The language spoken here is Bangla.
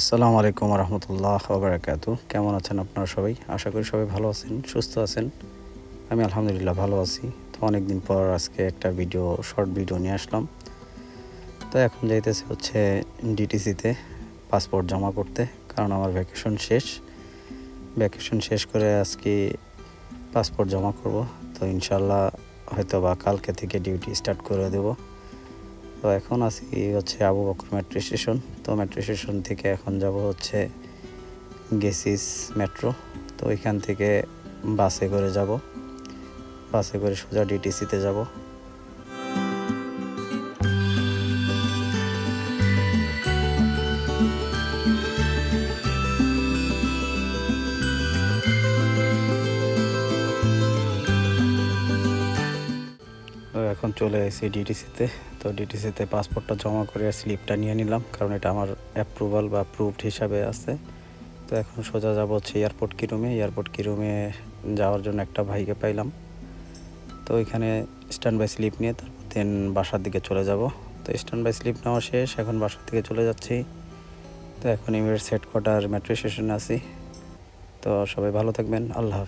আসসালামু আলাইকুম রহমতুল্লাহ ওবরাকাত কেমন আছেন আপনারা সবাই? আশা করি সবাই ভালো আছেন, সুস্থ আছেন। আমি আলহামদুলিল্লাহ ভালো আছি। তো অনেক দিন পর আজকে একটা ভিডিও, শর্ট ভিডিও নিয়ে আসলাম। তো এখন যাইতেছে হচ্ছে ডিটিসিতে পাসপোর্ট জমা করতে, কারণ আমার ভ্যাকেশন শেষ। ভ্যাকেশন শেষ করে আজকে পাসপোর্ট জমা করব। তো ইনশাল্লাহ হয়তো বা কালকে থেকে ডিউটি স্টার্ট করে দেবো। তো এখন আছি হচ্ছে আবু বকর মেট্রো স্টেশন তো মেট্রো স্টেশন থেকে এখন যাব হচ্ছে গেসিস মেট্রো তো ওইখান থেকে বাসে করে যাব। বাসে করে সোজা ডিটিসিতে যাব। তো এখন চলে এসেছি ডিটিসিতে তো। ডিটিসিতে পাসপোর্টটা জমা করে আর স্লিপটা নিয়ে নিলাম, কারণ এটা আমার অ্যাপ্রুভাল বা প্রুভড হিসাবে আছে। তো এখন সোজা যাব হচ্ছে এয়ারপোর্ট কি রুমে এয়ারপোর্ট কি রুমে যাওয়ার জন্য একটা ভাইকে পাইলাম। তো ওইখানে স্ট্যান্ড বাই স্লিপ নিয়ে তারপর দেন বাসার দিকে চলে যাব। তো স্ট্যান্ড বাই স্লিপ নেওয়া শেষ, এখন বাসার দিকে চলে যাচ্ছি। তো এখন ইমিরেটস হেডকোয়ার্টার মেট্রো স্টেশনে আছি। তো সবাই ভালো থাকবেন, আল্লাহ হাফেজ।